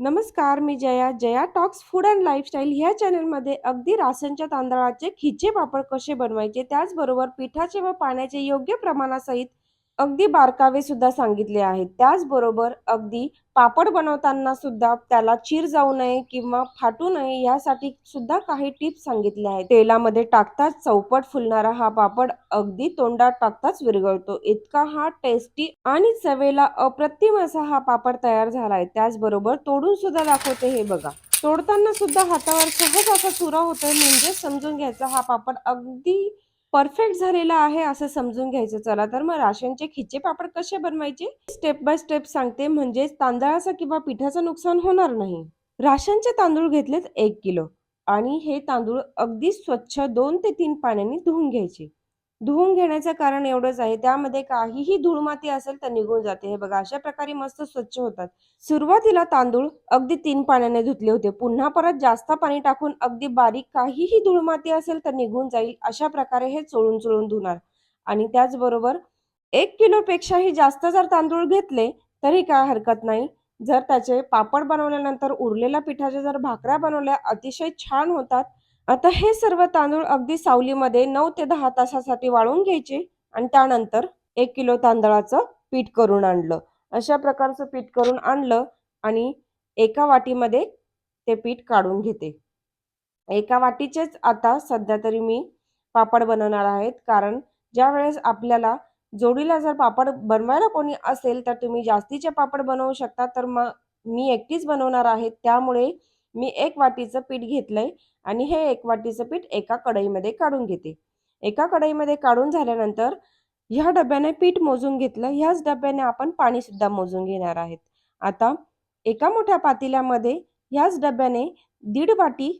नमस्कार मी Jaya. Jaya talks food and lifestyle ह्या चॅनलमध्ये अगदी रासनच्या तांदळाचे खिचे पापड कसे बनवायचे त्याचबरोबर पिठाचे व पाण्याचे योग्य प्रमाणासहित अगदी बारकावे सुद्धा सांगितले आहेत. त्याचबरोबर अगदी पापड बनवताना सुद्धा त्याला चीर जाऊ नये किंवा फाटू नये यासाठी सुद्धा काही टिप्स सांगितल्या आहेत. तेलामध्ये टाकताच चौपट फुलणारा हा पापड अगदी तोंडात टाकताच विरघळतो. इतका हा टेस्टी आणि चवेला अप्रतिम असा हा पापड तयार झालाय. त्याचबरोबर तोडून सुद्धा दाखवते हे बघा. तोडताना सुद्धा हातावर सहज असा चुरा होतोय. म्हणजे समजून घ्यायचा हा पापड अगदी परफेक्ट झालेला आहे असं समजून घ्यायचं. चला तर मग राशनचे खिचे पापड कसे बनवायचे? स्टेप बाय स्टेप सांगते. म्हणजेच तांदळाचं किंवा पिठाचं नुकसान होणार नाही. राशनचे तांदूळ घेतलेत एक किलो आणि हे तांदूळ अगदी स्वच्छ दोन ते तीन पाण्याने धुवून घ्यायचे. धुवून घेण्याचं कारण एवढंच आहे. त्यामध्ये काहीही धूळ माती असेल तर निघून जाते. हे बघा अशा प्रकारे मस्त स्वच्छ होतात. सुरुवातीला तांदूळ अगदी तीन पाण्याने धुतले होते. पुन्हा परत जास्त पाणी टाकून अगदी बारीक काहीही धूळ माती असेल तर निघून जाईल. अशा प्रकारे हे चोळून चोळून धुणार. आणि त्याचबरोबर एक किलो पेक्षाही जास्त जर तांदूळ घेतले तरी काय हरकत नाही. जर त्याचे पापड बनवल्यानंतर उरलेल्या पिठाच्या जर भाकऱ्या बनवल्या अतिशय छान होतात. आता हे सर्व तांदूळ अगदी सावलीमध्ये नऊ ते दहा तासासाठी वाळून घ्यायचे आणि त्यानंतर एक किलो तांदळाचं पीठ करून आणलं. अशा प्रकारचं पीठ करून आणलं आणि एका वाटीमध्ये ते पीठ काढून घेते. एका वाटीचेच आता सध्या तरी मी पापड बनवणार आहेत. कारण ज्या वेळेस आपल्याला जोडीला जर पापड बनवायला कोणी असेल तर तुम्ही जास्तीचे पापड बनवू शकता. तर मग मी एकटीच बनवणार आहे. त्यामुळे मी एक वाटीचं पीठ घेतलंय आणि हे एक वाटीचं पीठ एका कढईमध्ये काढून घेते. एका कढईमध्ये काढून झाल्यानंतर ह्या डब्याने पीठ मोजून घेतलं. ह्याच डब्याने आपण पाणी सुद्धा मोजून घेणार आहेत. आता एका मोठ्या पातेल्यामध्ये ह्याच डब्याने दीड वाटी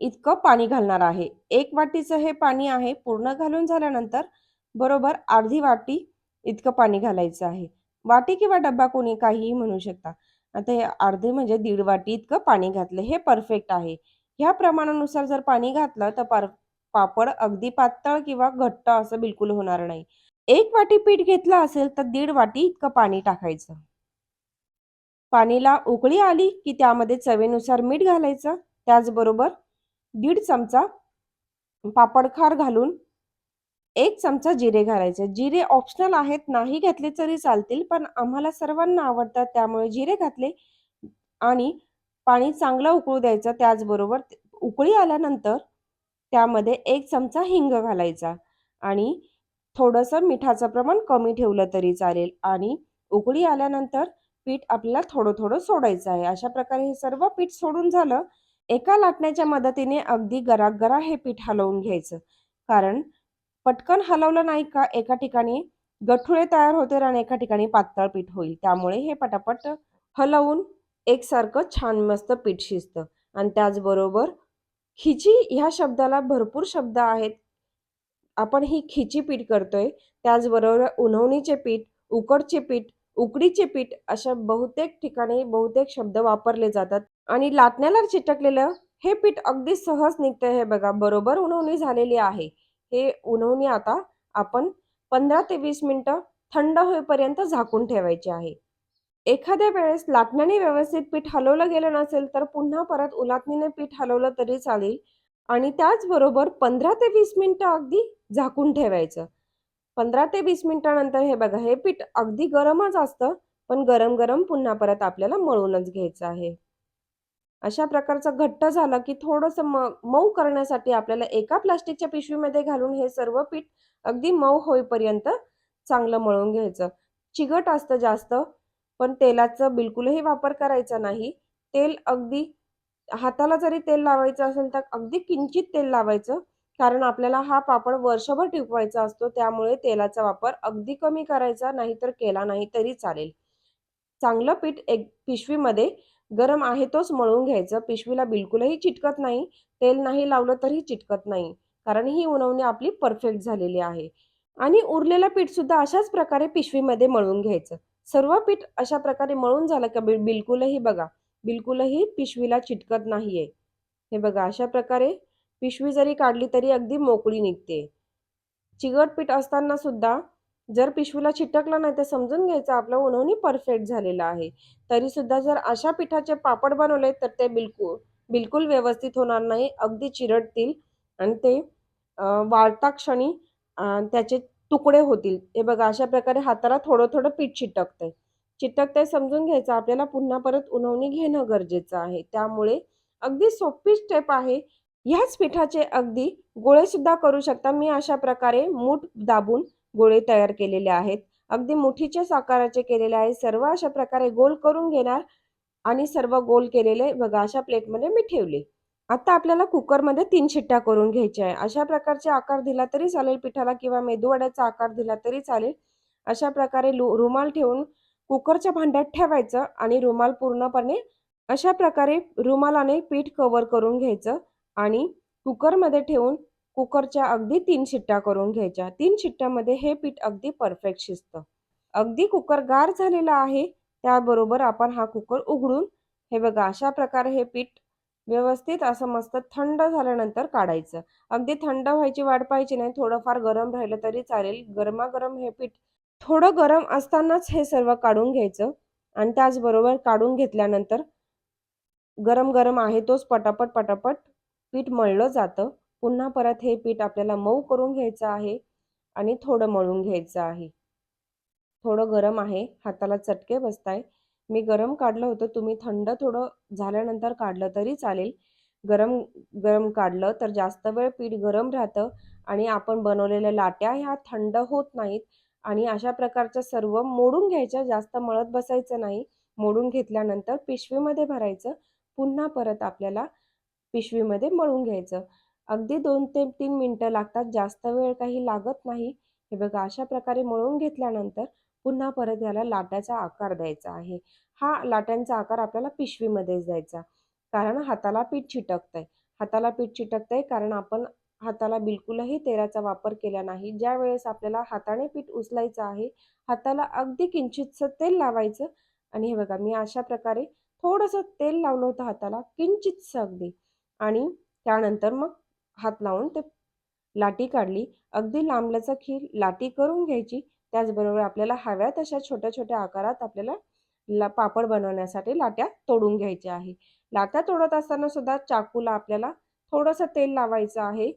इतकं पाणी घालणार आहे. एक वाटीचं हे पाणी आहे पूर्ण घालून झाल्यानंतर बरोबर अर्धी वाटी इतकं पाणी घालायचं आहे. वाटी किंवा डब्बा कोणी काहीही म्हणू शकता. आता हे अर्धे म्हणजे दीड वाटी इतकं पाणी घातलं हे परफेक्ट आहे. ह्या प्रमाणानुसार जर पाणी घातलं तर पार पापड अगदी पातळ किंवा घट्ट असं बिलकुल होणार नाही. एक वाटी पीठ घेतलं असेल तर दीड वाटी इतकं पाणी टाकायचं. पाणीला उकळी आली की त्यामध्ये चवेनुसार मीठ घालायचं. त्याचबरोबर दीड चमचा पापडखार घालून एक चमचा जिरे घालायचे. जिरे ऑप्शनल आहेत नाही घातले तरी चालतील पण आम्हाला सर्वांना आवडतात त्यामुळे जिरे घातले आणि पाणी चांगलं उकळू द्यायचं. त्याचबरोबर उकळी आल्यानंतर त्यामध्ये एक चमचा हिंग घालायचा आणि थोडंसं मिठाचं प्रमाण कमी ठेवलं तरी चालेल आणि उकळी आल्यानंतर पीठ आपल्याला थोडं थोडं सोडायचं आहे. अशा प्रकारे हे सर्व पीठ सोडून झालं. एका लाटण्याच्या मदतीने अगदी गरागरा हे पीठ हलवून घ्यायचं. कारण पटकन हलवलं नाही का? एका ठिकाणी गठुळे तयार होते आणि एका ठिकाणी पातळ पीठ होईल. त्यामुळे हे पटापट हलवून एकसारखं छान मस्त पीठ शिजतं. आणि त्याचबरोबर खिची ह्या शब्दाला भरपूर शब्द आहेत. आपण ही खिची पीठ करतोय. त्याचबरोबर उन्हवणीचे पीठ उकडचे पीठ उकडीचे पीठ अशा बहुतेक ठिकाणी बहुतेक शब्द वापरले जातात. आणि लाटण्याला चिटकलेलं हे पीठ अगदी सहज निघतंय हे बघा. बरोबर उन्हवणी झालेली आहे. हे उन्हवणी आता आपण पंधरा ते वीस मिनटं थंड होईपर्यंत झाकून ठेवायचे आहे. एखाद्या वेळेस लाटण्याने व्यवस्थित पीठ हलवलं गेलं नसेल तर पुन्हा परत उलाटणीने पीठ हलवलं तरी चालेल आणि त्याचबरोबर पंधरा ते वीस मिनटं अगदी झाकून ठेवायचं. पंधरा ते वीस मिनटानंतर हे बघा हे पीठ अगदी गरमच असतं पण गरम गरम पुन्हा परत आपल्याला मळूनच घ्यायचं आहे. अशा प्रकारचं घट्ट झालं की थोडंसं म मऊ करण्यासाठी आपल्याला एका प्लास्टिकच्या पिशवीमध्ये घालून हे सर्व पीठ अगदी मऊ होईपर्यंत चांगलं मळून घ्यायचं. चिकट असतं जास्त पण तेलाचा बिलकुलही वापर करायचा नाही. तेल अगदी हाताला जरी तेल लावायचं असेल तर अगदी किंचित तेल लावायचं कारण आपल्याला हा पापड वर्षभर टिकवायचा असतो त्यामुळे तेलाचा वापर अगदी कमी करायचा नाहीतर केला नाही तरी चालेल. चांगलं पीठ एक पिशवीमध्ये गरम आहे तोच मळून घ्यायचं. पिशवीला बिलकुलही चिटकत नाही. तेल नाही लावलं तरी चिटकत नाही. कारण ही उणवणी आपली परफेक्ट झालेली आहे. आणि उरलेलं पीठ सुद्धा अशाच प्रकारे पिशवीमध्ये मळून घ्यायचं. सर्व पीठ अशा प्रकारे मळून झालं का बिलकुलही बघा. बिलकुलही पिशवीला चिटकत नाहीये. हे बघा अशा प्रकारे पिशवी जरी काढली तरी अगदी मोकळी निघते. चिकट पीठ असताना सुद्धा जर पिशवीला चिटकलं नाही तर समजून घ्यायचं आपलं उन्हवणी परफेक्ट झालेलं आहे. तरी सुद्धा जर अशा पिठाचे पापड बनवले तर ते बिलकुल बिलकुल व्यवस्थित होणार नाही अगदी चिरडतील आणि ते वाळता क्षणी त्याचे तुकडे होतील. हे बघा अशा प्रकारे हाताला थोडं थोडं पीठ चिटकतंय. चिटकतंय समजून घ्यायचं आपल्याला पुन्हा परत उन्हवणी घेणं गरजेचं आहे. त्यामुळे अगदी सोपी स्टेप आहे. ह्याच पिठाचे अगदी गोळे सुद्धा करू शकता. मी अशा प्रकारे मूठ दाबून गोळे तयार केलेले आहेत. अगदी मुठीच्या आकाराचे केलेले आहेत सर्व अशा प्रकारे गोल करून घेणार आणि सर्व गोल केलेले बघा अशा प्लेटमध्ये मी ठेवले. आता आपल्याला कुकरमध्ये तीन शिट्ट्या करून घ्यायच्या आहे. अशा प्रकारचे आकार दिला तरी चालेल पिठाला किंवा मेदूवड्याचा आकार दिला तरी चालेल. अशा प्रकारे रुमाल ठेवून कुकरच्या भांड्यात ठेवायचं आणि रुमाल पूर्णपणे अशा प्रकारे रुमालाने पीठ कव्हर करून घ्यायचं आणि कुकरमध्ये ठेवून कुकरच्या अगदी तीन शिट्ट्या करून घ्यायच्या. तीन शिट्ट्यामध्ये हे पीठ अगदी परफेक्ट शिजतं. अगदी कुकर गार झालेला आहे त्याबरोबर आपण हा कुकर उघडून हे बघा अशा प्रकारे हे पीठ व्यवस्थित असं मस्त थंड झाल्यानंतर काढायचं. अगदी थंड व्हायची वाट पाहिजे नाही थोडंफार गरम राहिलं तरी चालेल. गरमागरम हे पीठ थोडं गरम असतानाच हे सर्व काढून घ्यायचं आणि त्याचबरोबर काढून घेतल्यानंतर गरम गरम आहे तोच पटापट पटापट पीठ मळलं जातं. पुन्हा परत हे पीठ आपल्याला मऊ करून घ्यायचं आहे आणि थोडं मळून घ्यायचं आहे. थोडं गरम आहे. हाताला चटके बसताय. मी गरम काढलं होतं. तुम्ही थंड थोडं झाल्यानंतर काढलं तरी चालेल. गरम गरम काढलं तर जास्त वेळ पीठ गरम राहतं आणि आपण बनवलेल्या लाट्या ह्या थंड होत नाहीत आणि अशा प्रकारच्या सर्व मोडून घ्यायच्या जास्त मळत बसायचं नाही. मोडून घेतल्यानंतर पिशवीमध्ये भरायचं. पुन्हा परत आपल्याला पिशवीमध्ये मळून घ्यायचं. अगदी दोन ते तीन मिनटं लागतात. जास्त वेळ काही लागत नाही. हे बघा अशा प्रकारे मळून घेतल्यानंतर पुन्हा परत याला लाट्याचा आकार द्यायचा आहे. हा लाट्यांचा आकार आपल्याला पिशवीमध्येच द्यायचा. कारण हाताला पीठ चिटकतंय. हाताला पीठ चिटकतंय कारण आपण हाताला बिलकुलही तेलाचा वापर केला नाही. ज्या वेळेस आपल्याला हाताने पीठ उचलायचं आहे हाताला अगदी किंचितसं तेल लावायचं आणि हे बघा मी अशा प्रकारे थोडंसं तेल लावलं होतं हाताला किंचितसं अगदी. आणि त्यानंतर मग हात लावून ते लाटी काढली. अगदी लांबलचक लाटी करून घ्यायची. त्याचबरोबर आपल्याला हव्या तशा छोट्या छोट्या आकारात आपल्याला ला पापड बनवण्यासाठी लाट्या तोडून घ्यायच्या आहे. लाट्या तोडत असताना सुद्धा चाकूला आपल्याला थोडंसं तेल लावायचं आहे.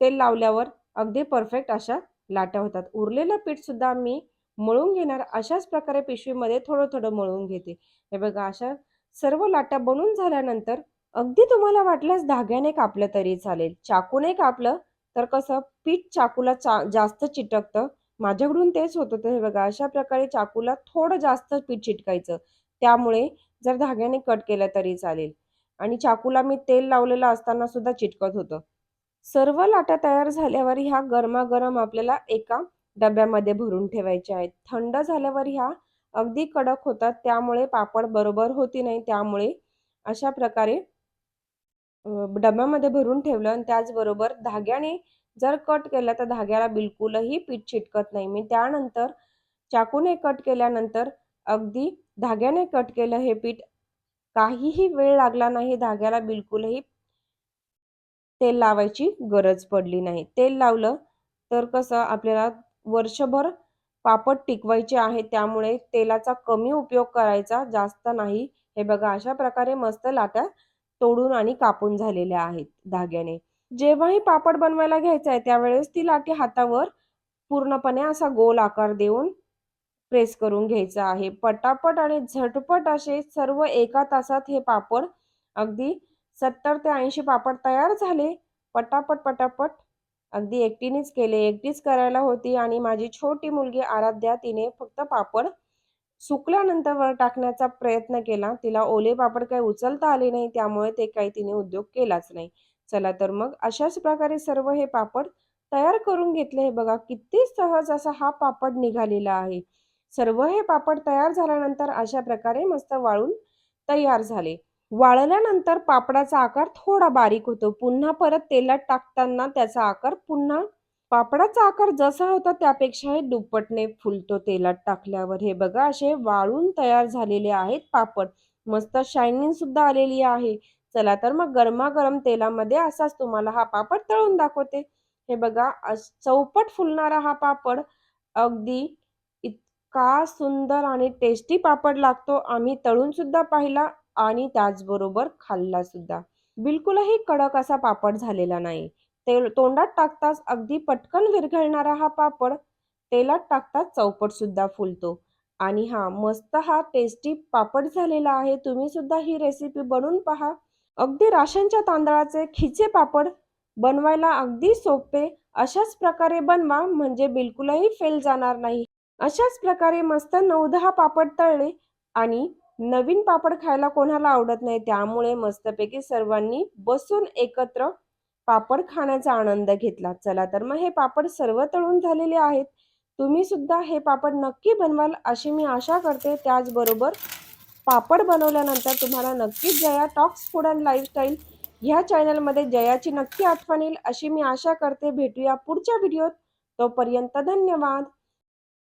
तेल लावल्यावर अगदी परफेक्ट अशा लाट्या होतात. उरलेलं पीठ सुद्धा मी मळून घेणार अशाच प्रकारे पिशवीमध्ये थोडं थोडं मळून घेते. हे बघा अशा सर्व लाट्या बनून झाल्यानंतर अगदी तुम्हाला वाटल्यास धाग्याने कापलं तरी चालेल. चाकूने कापलं तर कसं? पीठ चाकूला चा जास्त चिटकतं. माझ्याकडून तेच होत होतं. हे बघा अशा प्रकारे चाकूला थोडं जास्त पीठ चिटकायचं. त्यामुळे जर धाग्याने कट केलं तरी चालेल. आणि चाकूला मी तेल लावलेलं असताना सुद्धा चिटकत होतं. सर्व लाटा तयार झाल्यावर ह्या गरमागरम आपल्याला एका डब्यामध्ये भरून ठेवायच्या आहेत. थंड झाल्यावर ह्या अगदी कडक होतात. त्यामुळे पापड बरोबर होती नाही. त्यामुळे अशा प्रकारे डब्यामध्ये भरून ठेवलं आणि त्याचबरोबर धाग्याने जर कट केलं तर धाग्याला बिलकुलही पीठ चिटकत नाही. मी त्यानंतर चाकूने कट केल्यानंतर अगदी धाग्याने कट केलं हे पीठ. काहीही वेळ लागला नाही धाग्याला बिलकुलही तेल लावायची गरज पडली नाही. तेल लावलं तर कसं आपल्याला वर्षभर पापड टिकवायचे आहे त्यामुळे तेलाचा कमी उपयोग करायचा जास्त नाही. हे बघा अशा प्रकारे मस्त लाट्या तोडून आणि कापून झालेल्या आहेत धाग्याने. जेव्हाही पापड बनवायला घ्यायचा आहे त्यावेळेस ती लाटी हातावर पूर्णपणे असा गोल आकार देऊन प्रेस करून घ्यायचा आहे. पटापट आणि झटपट असे सर्व एका तासात हे पापड अगदी सत्तर ते ऐंशी पापड तयार झाले. पटापट पटापट अगदी एकटीनेच केले. एकटीच करायला होती आणि माझी छोटी मुलगी आराध्या तिने फक्त पापड सुकल्यानंतर वर टाकण्याचा प्रयत्न केला. तिला ओले पापड काही उचलता आले नाही त्यामुळे ते काही तिने उद्योग केलाच नाही. चला तर मग अशाच प्रकारे सर्व हे पापड तयार करून घेतले. हे बघा किती सहज असा हा पापड निघालेला आहे. सर्व हे पापड तयार झाल्यानंतर अशा प्रकारे मस्त वाळून तयार झाले. वाळल्यानंतर पापडाचा आकार थोडा बारीक होतो. पुन्हा परत तेलात टाकताना त्याचा आकार पुन्हा पापडाचा आकार जसा होता त्यापेक्षाही दुप्पटने फुलतो तेलात टाकल्यावर. हे बघा असे वाळून तयार झालेले आहेत पापड. मस्त शायनिंग सुद्धा आलेली आहे. चला तर मग गरमागरम तेलामध्ये असाच तुम्हाला हा पापड तळून दाखवते. हे बघा चौपट फुलणारा हा पापड. अगदी इतका सुंदर आणि टेस्टी पापड लागतो. आम्ही तळून सुद्धा पाहिला आणि त्याचबरोबर खाल्ला सुद्धा. बिलकुलही कडक असा पापड झालेला नाही. तेल तोंडात टाकताच अगदी पटकन विरघळणारा हा पापड तेलात टाकताच चौपट सुद्धा फुलतो. आणि हा मस्त हा टेस्टी पापड झालेला आहे. तुम्ही सुद्धा ही रेसिपी बनवून पहा. अगदी राशनच्या तांदळाचे खिचे पापड बनवायला अगदी सोपे अशाच प्रकारे बनवा म्हणजे बिलकुलही फेल जाणार नाही. अशाच प्रकारे मस्त नऊ दहा पापड तळले आणि नवीन पापड खायला कोणाला आवडत नाही त्यामुळे मस्तपैकी सर्वांनी बसून एकत्र पापड खाण्याचा आनंद घेतला. चला तर मग हे पापड सर्व तळून झालेले आहेत. तुम्ही सुद्धा हे पापड नक्की बनवाल अशी मी आशा करते. त्याचबरोबर पापड बनवल्यानंतर तुम्हाला नक्कीच Jaya talks food and lifestyle ह्या चॅनलमध्ये जयाची नक्की आठवण येईल अशी मी आशा करते. भेटूया पुढच्या व्हिडिओत. तोपर्यंत धन्यवाद.